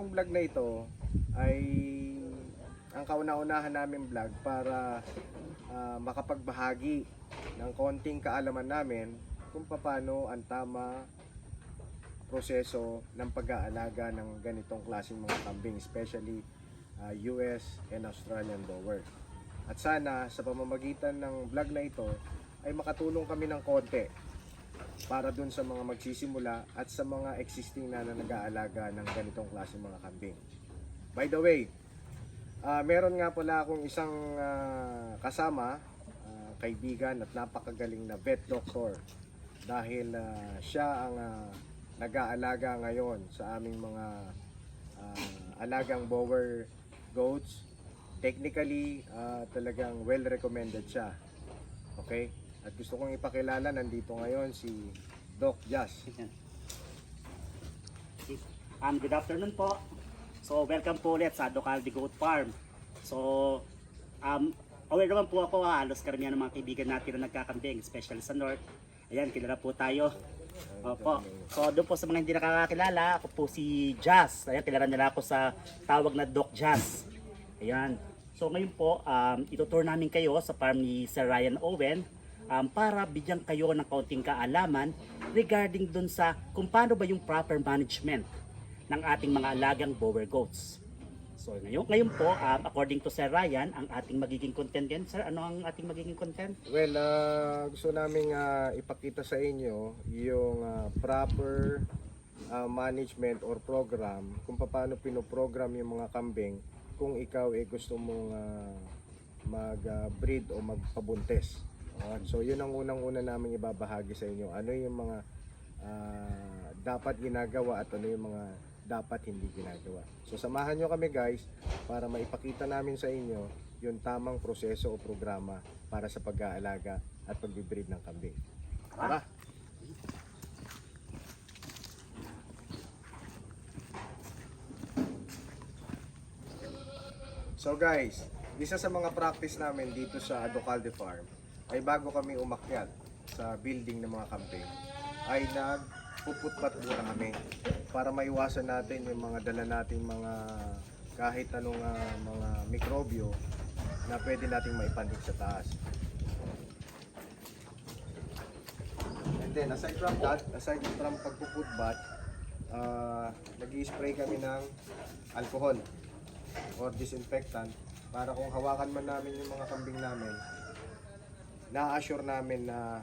itong vlog na ito ay ang kauna-unahan namin vlog para ah, makapagbahagi ng konting kaalaman namin kung paano ang tama proseso ng pag-aalaga ng ganitong klaseng mga kambing, especially ah, US and Australian Bower. At sana sa pamamagitan ng vlog na ito ay makatulong kami ng konti para dun sa mga magsisimula at sa mga existing na, na nag-aalaga ng ganitong klaseng mga kambing. By the way, ah, meron nga pala akong isang ah, kasama, ah, kaibigan at napakagaling na vet doctor dahil ah, siya ang ah, nag-aalaga ngayon sa aming mga ah, alagang bower goats. Technically, ah, talagang well recommended siya. Okay? At gusto kong ipakilala, nandito ngayon si Doc Jazz. Um, good afternoon po. So, welcome po ulit sa Docaldi Goat Farm. So, um, aware naman po ako, ha, halos karamihan ng mga kaibigan natin na nagkakambing, especially sa North. Ayan, kilala po tayo. Opo. So, doon po sa mga hindi nakakakilala, ako po si Jazz. Ayan, kilala nila ako sa tawag na Doc Jazz. Ayan. So, ngayon po, um, itutour namin kayo sa farm ni Sir Ryan Owen um, para bigyan kayo ng kaunting kaalaman regarding dun sa kung paano ba yung proper management ng ating mga alagang bower goats. So ngayon, ngayon po, um, according to Sir Ryan, ang ating magiging content yan. Sir, ano ang ating magiging content? Well, ah, gusto namin ah, ipakita sa inyo yung ah, proper ah, management or program kung paano pinoprogram yung mga kambing kung ikaw eh gusto mong ah, mag-breed o magpabuntes. Alright, so yun ang unang-una namin ibabahagi sa inyo. Ano yung mga ah, dapat ginagawa at ano yung mga dapat hindi ginagawa. So samahan nyo kami guys para maipakita namin sa inyo yung tamang proseso o programa para sa pag-aalaga at pag-breed ng kambing. Tara! So guys, isa sa mga practice namin dito sa Adocalde Farm ay bago kami umakyat sa building ng mga kambing ay nagpuputpat muna kami para maiwasan natin yung mga dala nating mga kahit anong ah, mga mikrobyo na pwede nating maipanik sa taas. And then aside from that, aside from pagpuputbat, uh, nag-spray kami ng alcohol or disinfectant para kung hawakan man namin yung mga kambing namin, na-assure namin na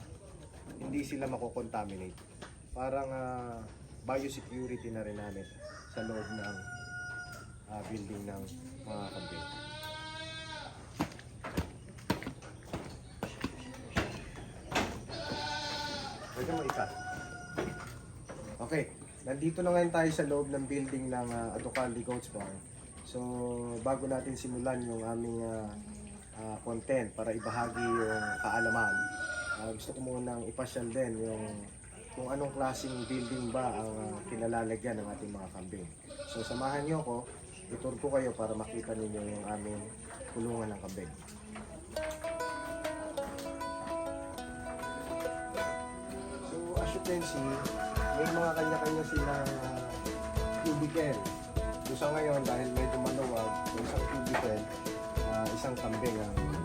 hindi sila makokontaminate. Parang ah, biosecurity na rin namin sa loob ng ah, building ng mga kambing. Pwede mo ikat. Okay, nandito na ngayon tayo sa loob ng building ng uh, Adocaldi Goats Farm. So, bago natin simulan yung aming ah, ah, content para ibahagi yung kaalaman, ah, gusto ko munang ipasyal din yung kung anong klaseng building ba ang ah, kinalalagyan ng ating mga kambing. So, samahan niyo ako, itur ko kayo para makita ninyo yung aming kulungan ng kambing. So, as you can see, may mga kanya-kanya silang uh, cubicle. So, sa ngayon, dahil medyo maluwag, so isang cubicle, ah, isang kambing ang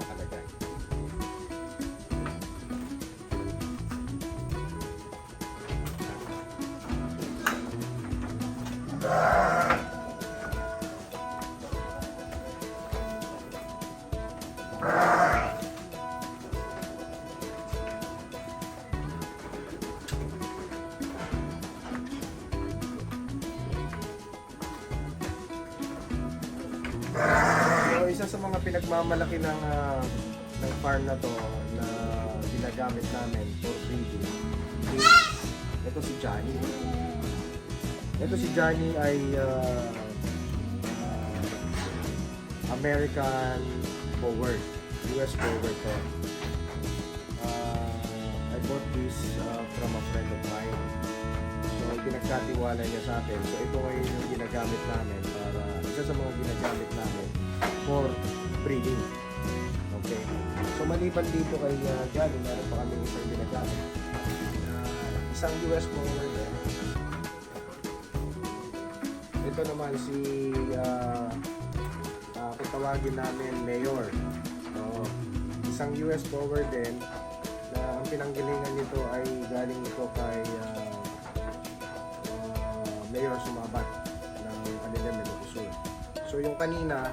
pinagmamalaki ng ah, ng farm na to na ginagamit namin for breeding is ito si Johnny. Ito si Johnny ay ah, ah, American Bower, US Bower to. Ah, I bought this ah, from a friend of mine. So, pinagkatiwala niya sa atin. So, ito ngayon yung ginagamit namin para isa sa mga ginagamit namin for breeding. Okay. So, maliban dito kay uh, Johnny, meron pa kami isang ginagamit. Uh, isang US mower din. ito naman si ah ah, kung tawagin namin Mayor. Oo. isang US power din na ang pinanggalingan nito ay galing ito kay ah, ah, Mayor Sumabat ng Manila Mendoza. So yung kanina,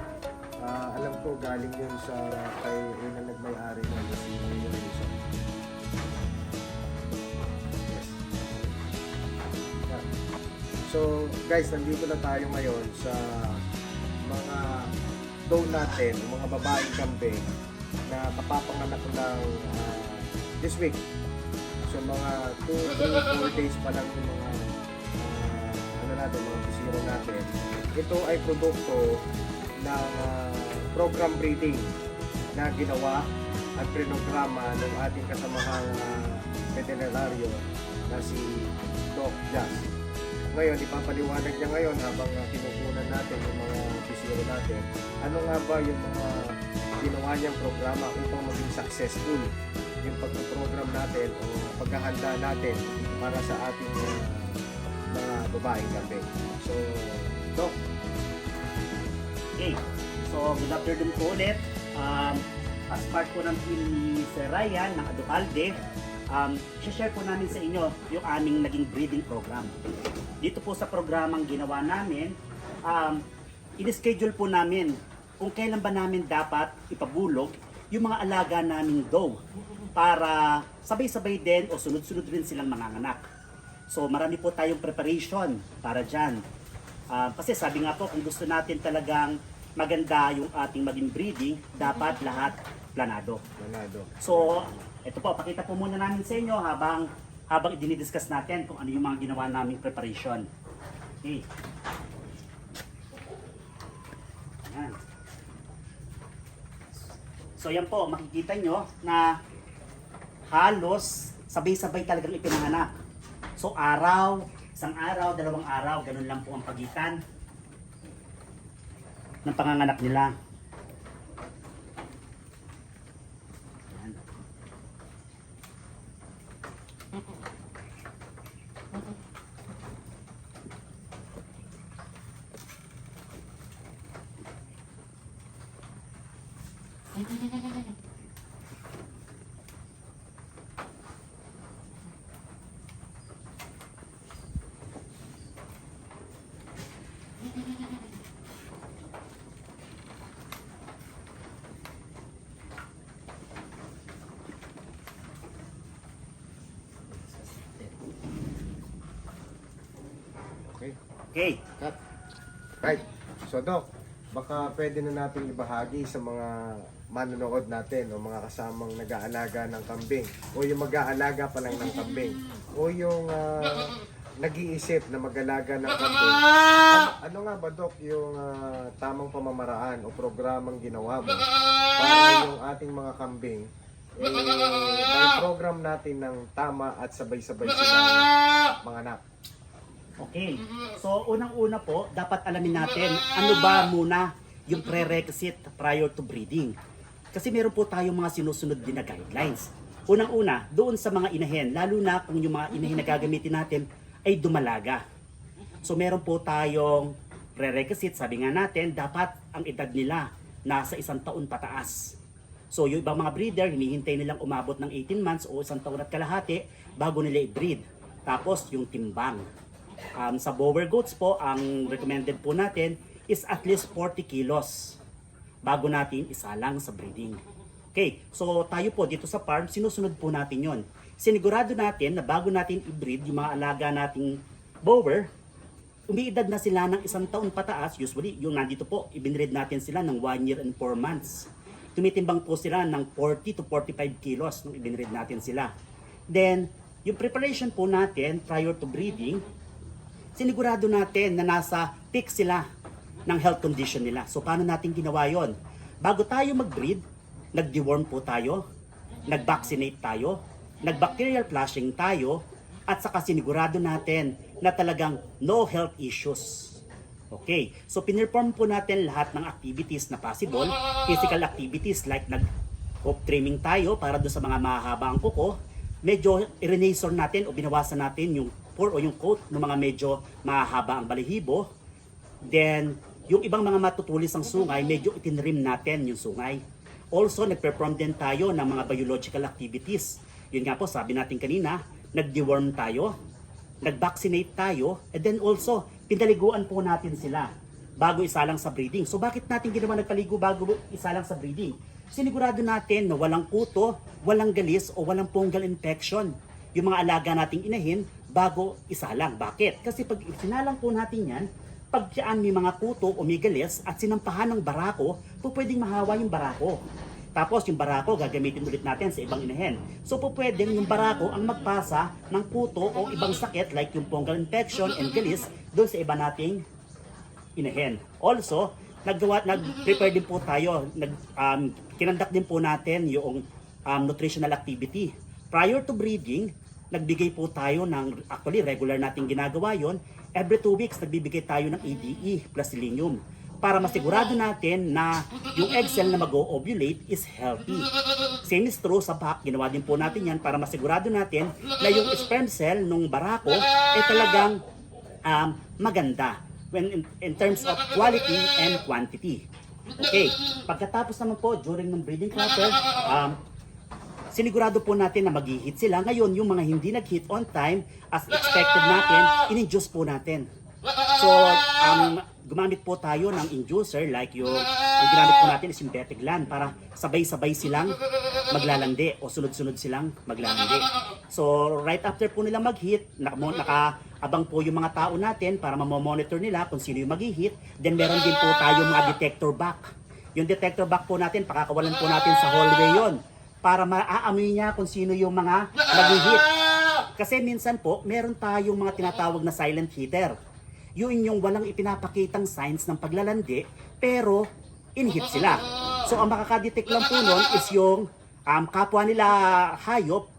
ah, alam ko galing yun sa kay yun ang nagmay-ari na si Luzon. Yes. Yeah. So guys, nandito na tayo ngayon sa mga dough natin, mga babaeng kambing na kapapanganak ng ah, this week. So mga 2, 3, 4 days pa lang yung mga ah, ano natin, mga bisiro natin. Ito ay produkto ng ah, program breeding na ginawa at prinograma ng ating kasamahang uh, veterinaryo na si Doc Jazz. Ngayon, ipapaliwanag niya ngayon habang uh, kinukunan natin yung mga bisiro natin. Ano nga ba yung mga ginawa niyang programa upang maging successful yung pagprogram natin o paghahanda natin para sa ating uh, mga babaeng kape. So, Doc, Okay. So, good afternoon po ulit. Um, as part po ng team ni Sir Ryan ng Aducalde, um, share po namin sa inyo yung aming naging breeding program. Dito po sa programang ginawa namin, um, in-schedule po namin kung kailan ba namin dapat ipabulog yung mga alaga naming doe para sabay-sabay din o sunod-sunod rin silang manganganak. So marami po tayong preparation para dyan. Ah, kasi sabi nga po, kung gusto natin talagang maganda yung ating maging breeding, dapat lahat planado. Manado. So, ito po, pakita po muna namin sa inyo habang habang i-discuss natin kung ano yung mga ginawa naming preparation. Okay. Ayan. So yan po, makikita nyo na halos sabay-sabay talagang ipinanganak. So araw, isang araw, dalawang araw, ganun lang po ang pagitan ng panganganak nila. Okay. Cut. Right. So, Doc, baka pwede na natin ibahagi sa mga manonood natin o mga kasamang nag-aalaga ng kambing o yung mag-aalaga pa lang ng kambing o yung ah, nag-iisip na mag-alaga ng kambing. Ano, ano nga ba, Doc, yung ah, tamang pamamaraan o programang ginawa mo para yung ating mga kambing eh, may program natin ng tama at sabay-sabay sila mga anak. Okay. So, unang-una po, dapat alamin natin ano ba muna yung prerequisite prior to breeding. Kasi meron po tayong mga sinusunod din na guidelines. Unang-una, doon sa mga inahin, lalo na kung yung mga inahin na gagamitin natin ay dumalaga. So, meron po tayong prerequisite, sabi nga natin, dapat ang edad nila nasa isang taon pataas. So, yung ibang mga breeder, hinihintay nilang umabot ng 18 months o isang taon at kalahati bago nila i-breed. Tapos, yung timbang. Um, sa bower goats po, ang recommended po natin is at least 40 kilos bago natin isalang sa breeding. Okay, so tayo po dito sa farm, sinusunod po natin yon. Sinigurado natin na bago natin i-breed yung mga alaga nating bower, umiidad na sila ng isang taon pataas, usually yung nandito po, ibinread natin sila ng 1 year and 4 months. Tumitimbang po sila ng 40 to 45 kilos nung ibinread natin sila. Then, yung preparation po natin prior to breeding, sinigurado natin na nasa peak sila ng health condition nila. So paano natin ginawa yon? Bago tayo mag-breed, nag-deworm po tayo, nag-vaccinate tayo, nag-bacterial flushing tayo, at saka sinigurado natin na talagang no health issues. Okay, so pinirform po natin lahat ng activities na possible, physical activities like nag coat trimming tayo para do sa mga mahaba ang kuko, medyo i-renaissance natin o binawasan natin yung pore o yung coat ng mga medyo mahaba ang balihibo. Then, yung ibang mga matutulis ang sungay, medyo itinrim natin yung sungay. Also, nagperform din tayo ng mga biological activities. Yun nga po, sabi natin kanina, nag-deworm tayo, nag-vaccinate tayo, and then also, pinaliguan po natin sila bago isalang sa breeding. So bakit natin ginawa nagpaligo bago isalang sa breeding? Sinigurado natin na walang kuto, walang galis o walang fungal infection yung mga alaga nating inahin bago isalang. Bakit? Kasi pag sinalang po natin yan, pag siyaan may mga kuto o may galis at sinampahan ng barako, po pwedeng mahawa yung barako. Tapos yung barako gagamitin ulit natin sa ibang inahin. So po pwedeng yung barako ang magpasa ng kuto o ibang sakit like yung fungal infection and galis doon sa iba nating inahin. Also, naggawa nag-prepare din po tayo, nag um, kinandak din po natin yung um, nutritional activity. Prior to breeding, nagbigay po tayo ng actually regular nating ginagawa yon. Every two weeks nagbibigay tayo ng ADE plus selenium para masigurado natin na yung egg cell na mag-ovulate is healthy. Same is true sa pack, ginawa din po natin yan para masigurado natin na yung sperm cell nung barako ay talagang um, maganda when in, in terms of quality and quantity. Okay, pagkatapos naman po during ng breeding cluster, um, sinigurado po natin na mag-hit sila. Ngayon, yung mga hindi nag-hit on time, as expected natin, in-induce po natin. So, um, gumamit po tayo ng inducer like yung ang ginamit po natin is yung Beteglan para sabay-sabay silang maglalandi o sunod-sunod silang maglalandi. So, right after po nilang mag-hit, naka, nakaabang po yung mga tao natin para mamomonitor nila kung sino yung mag-hit. Then, meron din po tayo mga detector back. Yung detector back po natin, pakakawalan po natin sa hallway yon para maaamoy niya kung sino yung mga nag-hit. Kasi minsan po, meron tayong mga tinatawag na silent hitter. Yun yung walang ipinapakitang signs ng paglalandi, pero in-hit sila. So ang makakadetect lang po nun is yung um, kapwa nila hayop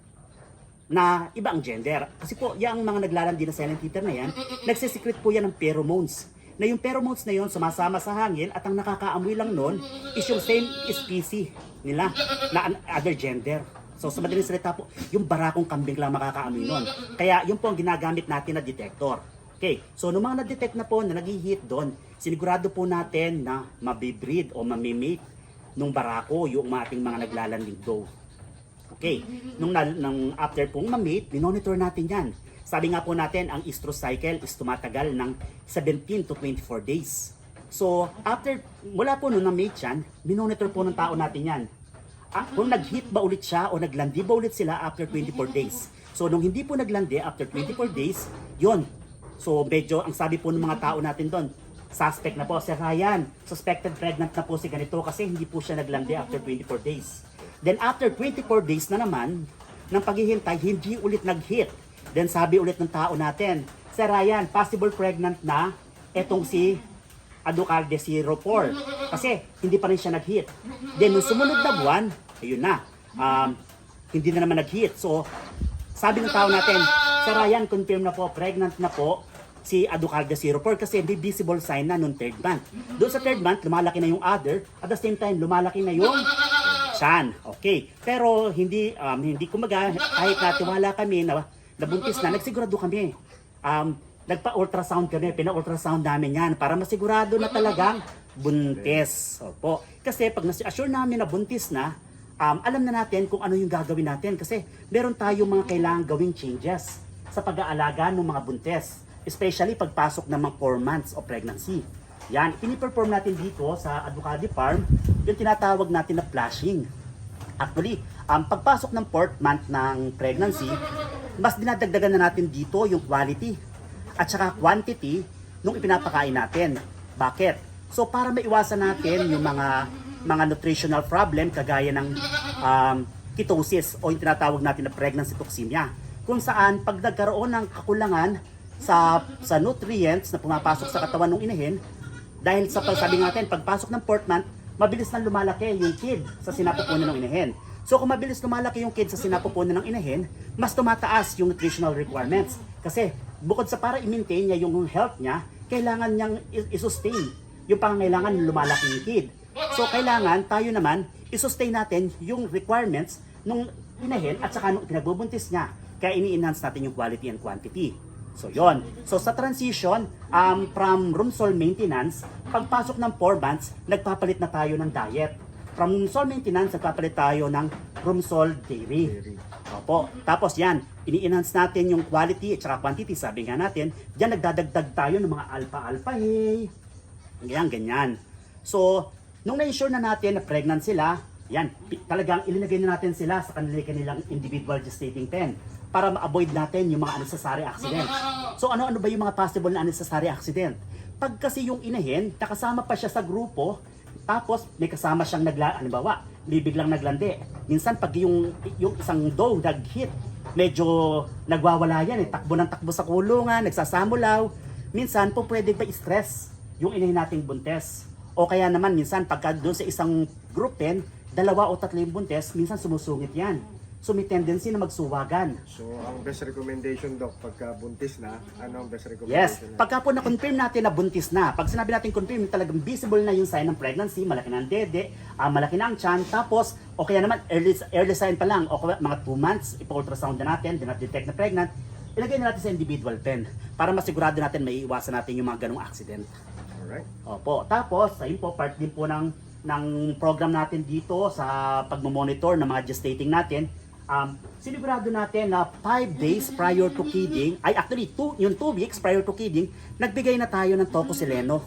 na iba ang gender. Kasi po, yung mga naglalandi na silent hitter na yan, nagsisecret po yan ng pheromones. Na yung pheromones na yon sumasama sa hangin at ang nakakaamoy lang nun is yung same species nila na other gender. So sa madaling salita po, yung barakong kambing lang makakaamoy nun. Kaya yun po ang ginagamit natin na detector. Okay, so nung mga na-detect na po na nag-hit doon, sinigurado po natin na mabibreed o mamimate nung barako yung ating mga naglalanding doe. Okay, nung, na, nung after pong ma-mate, minonitor natin yan. Sabi nga po natin, ang estrus cycle is tumatagal ng 17 to 24 days. So, after, mula po nung na-mate yan, minonitor po ng tao natin yan. Ah, kung nag-hit ba ulit siya o naglandi ba ulit sila after 24 days. So, nung hindi po naglandi after 24 days, yon So, medyo, ang sabi po ng mga tao natin doon, suspect na po, si Ryan, suspected pregnant na po si ganito kasi hindi po siya naglandi after 24 days. Then after 24 days na naman, ng paghihintay, hindi ulit nag-hit. Then sabi ulit ng tao natin, si Ryan, possible pregnant na etong si Aducarde 04. Kasi hindi pa rin siya nag-hit. Then nung sumunod na buwan, ayun na, um, hindi na naman nag-hit. So, sabi ng tao natin, Sir Ryan, confirm na po, pregnant na po si Aducarde 04 kasi may visible sign na nung third month. Doon sa third month, lumalaki na yung other, at the same time, lumalaki na yung chan. Okay. Pero hindi, um, hindi kumaga, kahit na tiwala kami na nabuntis na, nagsigurado kami. Um, nagpa-ultrasound kami, pina-ultrasound namin yan para masigurado na talagang buntis. Opo. Kasi pag nasi-assure namin na buntis na, um, alam na natin kung ano yung gagawin natin kasi meron tayong mga kailangan gawing changes sa pag-aalaga ng mga buntis. Especially pagpasok ng mga 4 months of pregnancy. Yan, piniperform natin dito sa Advocate Farm, yung tinatawag natin na flushing. Actually, ang pagpasok ng fourth month ng pregnancy, mas dinadagdagan na natin dito yung quality at saka quantity nung ipinapakain natin. Bakit? So para maiwasan natin yung mga mga nutritional problem kagaya ng um, ketosis o yung tinatawag natin na pregnancy toxemia kung saan pag nagkaroon ng kakulangan sa sa nutrients na pumapasok sa katawan ng inahin dahil sa pagsabi natin pagpasok ng month mabilis na lumalaki yung kid sa sinapupunan ng inahin. So kung mabilis lumalaki yung kid sa sinapupunan ng inahin, mas tumataas yung nutritional requirements. Kasi bukod sa para i-maintain niya yung health niya, kailangan niyang i-sustain yung pangangailangan ng lumalaki yung kid. So kailangan tayo naman i-sustain natin yung requirements nung inahin at saka nung pinagbubuntis niya. Kaya ini-enhance natin yung quality and quantity. So yon. So sa transition um, from room sol maintenance, pagpasok ng 4 months, nagpapalit na tayo ng diet. From room sol maintenance, nagpapalit tayo ng room sol dairy. Opo. Tapos yan, ini-enhance natin yung quality at saka quantity. Sabi nga natin, diyan nagdadagdag tayo ng mga alpha-alpha hey. Ganyan, ganyan. So, nung na-ensure na natin na pregnant sila, yan, talagang ilinagay na natin sila sa kanila kanilang individual gestating pen para ma-avoid natin yung mga unnecessary accident. So ano-ano ba yung mga possible na unnecessary accident? Pag kasi yung inahin, nakasama pa siya sa grupo, tapos may kasama siyang nagla, halimbawa, bibiglang naglandi. Minsan pag yung, yung isang dog nag-hit, medyo nagwawala yan eh, takbo ng takbo sa kulungan, nagsasamulaw. Minsan po pwede pa stress yung inahin nating buntes. O kaya naman minsan pagka doon sa isang group pen, dalawa o tatlo yung buntes, minsan sumusungit yan. So may tendency na magsuwagan. So, ang best recommendation, Doc, pagka buntis na, ano ang best Yes, recommendation? na? pagka po na-confirm natin na buntis na, pag sinabi natin confirm, talagang visible na yung sign ng pregnancy, malaki na ang dede, ah, malaki na ang tiyan, tapos, o kaya naman, early, early sign pa lang, o kaya mga 2 months, ipa-ultrasound na natin, din detect na pregnant, ilagay na natin sa individual pen para masigurado natin may iwasan natin yung mga ganong accident. Alright. Opo. Tapos, ayun po, part din po ng, ng program natin dito sa pagmamonitor ng mga gestating natin. Um, sinigurado natin na 5 days prior to kidding, ay actually, two, yung 2 weeks prior to kidding, nagbigay na tayo ng tocosileno.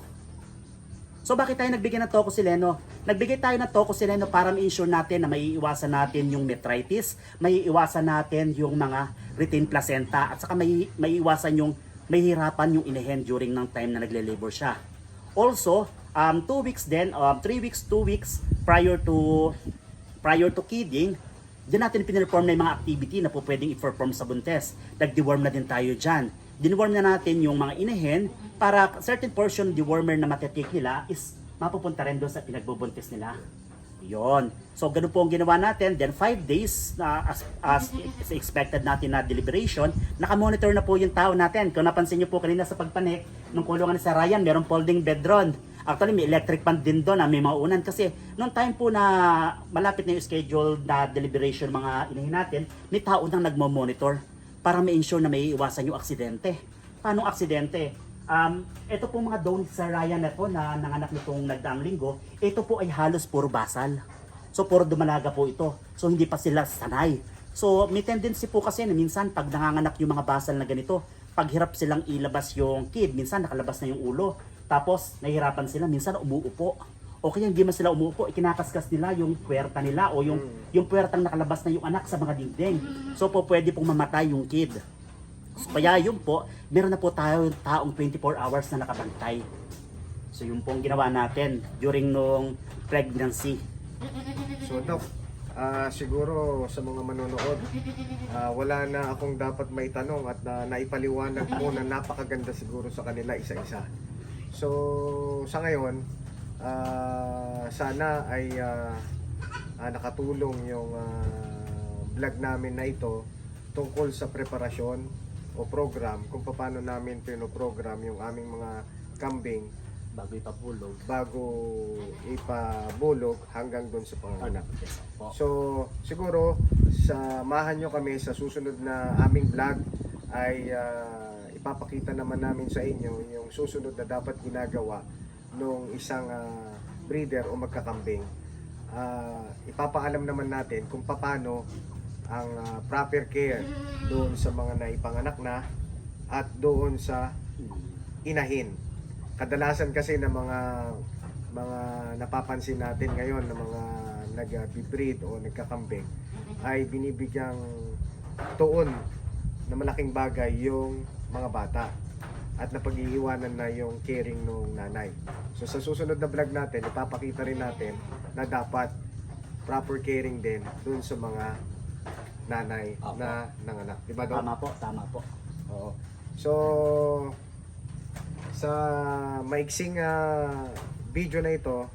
So bakit tayo nagbigay ng tocosileno? Nagbigay tayo ng tocosileno para ma-ensure natin na maiiwasan natin yung metritis, maiiwasan natin yung mga retained placenta, at saka may maiiwasan yung mahihirapan yung inahen during ng time na nagle-labor siya. Also, um, 2 weeks din, um, 3 weeks, 2 weeks prior to prior to kidding, Diyan natin pinirform na yung mga activity na po pwedeng i-perform sa buntes. Nag-deworm na din tayo dyan. Dinworm na natin yung mga inahin para certain portion dewormer na matetake nila is mapupunta rin doon sa pinagbubuntis nila. Yon. So, ganun po ang ginawa natin. Then, 5 days na as, as is expected natin na deliberation, nakamonitor na po yung tao natin. Kung napansin nyo po kanina sa pagpanik, nung kulungan ni sa Ryan, merong folding bed ron. Actually, may electric fan din doon, ah, may maunan. Kasi, nung time po na malapit na yung schedule na deliberation mga inahin natin, may tao nang nagmo-monitor para ma-ensure na may iwasan yung aksidente. Paano aksidente? Um, ito po mga donor sa Ryan na po na nanganak nitong nagdaang linggo, ito po ay halos puro basal. So puro dumalaga po ito. So hindi pa sila sanay. So may tendency po kasi na minsan pag nanganganak yung mga basal na ganito, paghirap silang ilabas yung kid, minsan nakalabas na yung ulo. Tapos nahihirapan sila, minsan umuupo. O kaya hindi man sila umuupo, ikinakaskas nila yung puwerta nila o yung, yung puwertang nakalabas na yung anak sa mga dingding. So po pwede pong mamatay yung kid. So, kaya yun po, meron na po tayo taong 24 hours na nakabantay. So yun po ang ginawa natin during nung pregnancy. So, Doc, ah, siguro sa mga manonood, ah, wala na akong dapat may tanong at na naipaliwanag mo na napakaganda siguro sa kanila isa-isa. So, sa ngayon, ah, sana ay ah, ah, nakatulong yung ah, vlog namin na ito tungkol sa preparasyon o program kung paano namin pinoprogram yung aming mga kambing Bago ipapulog. bago ipabulog hanggang doon sa panganak. So, siguro, samahan nyo kami sa susunod na aming vlog ay ah, ipapakita naman namin sa inyo yung susunod na dapat ginagawa nung isang ah, breeder o magkakambing. Ah, ipapaalam naman natin kung paano ang ah, proper care doon sa mga naipanganak na at doon sa inahin. Kadalasan kasi ng mga mga napapansin natin ngayon ng mga nag-breed o nagkakambing ay binibigyang tuon na malaking bagay yung mga bata at napag-iiwanan na yung caring ng nanay. So sa susunod na vlog natin, ipapakita rin natin na dapat proper caring din dun sa mga nanay Apo. na nanganak. Di ba, Dok? Tama po, tama po. Oo. So, sa maiksing ah, video na ito,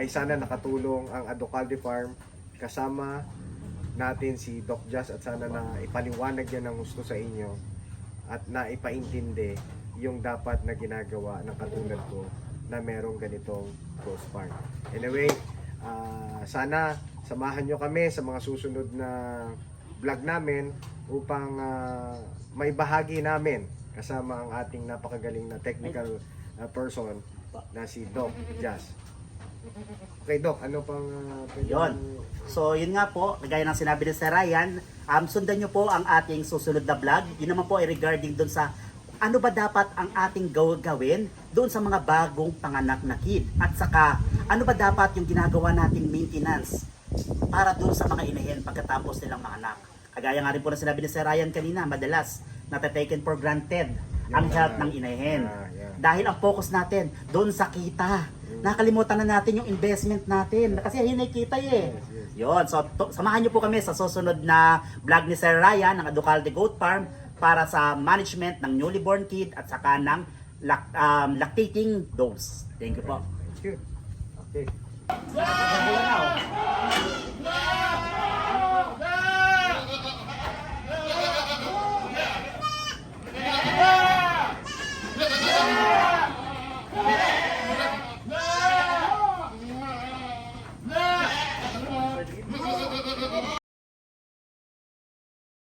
ay sana nakatulong ang Adocalde Farm kasama natin si Doc Jazz at sana na ipaliwanag yan ng gusto sa inyo at na ipaintindi yung dapat na ginagawa ng katulad ko na merong ganitong ghost farm. Anyway, ah, sana samahan nyo kami sa mga susunod na vlog namin upang ah, maibahagi namin kasama ang ating napakagaling na technical uh, person na si Doc Jazz. Okay, Doc, ano pang uh, pwede Yun. So, yun nga po, gaya ng sinabi ni Sir Ryan, um, sundan nyo po ang ating susunod na vlog. Yun naman po ay regarding dun sa ano ba dapat ang ating gaw- gawin doon sa mga bagong panganak na kid. At saka, ano ba dapat yung ginagawa nating maintenance para doon sa mga inahin pagkatapos nilang manganak. Kagaya nga rin po na sinabi ni Sir Ryan kanina, madalas natataken for granted ang Yan. health ng inahin. Ah, yan. Dahil ang focus natin doon sa kita. Nakalimutan na natin yung investment natin. Kasi hinay kita eh. Yes, yes. Yun. So, to- samahan niyo po kami sa susunod na vlog ni Sir Ryan ng Aducalde Goat Farm para sa management ng newly born kid at saka ng lac- um, lactating dogs. Thank you po. Thank you. Okay. Na, oh.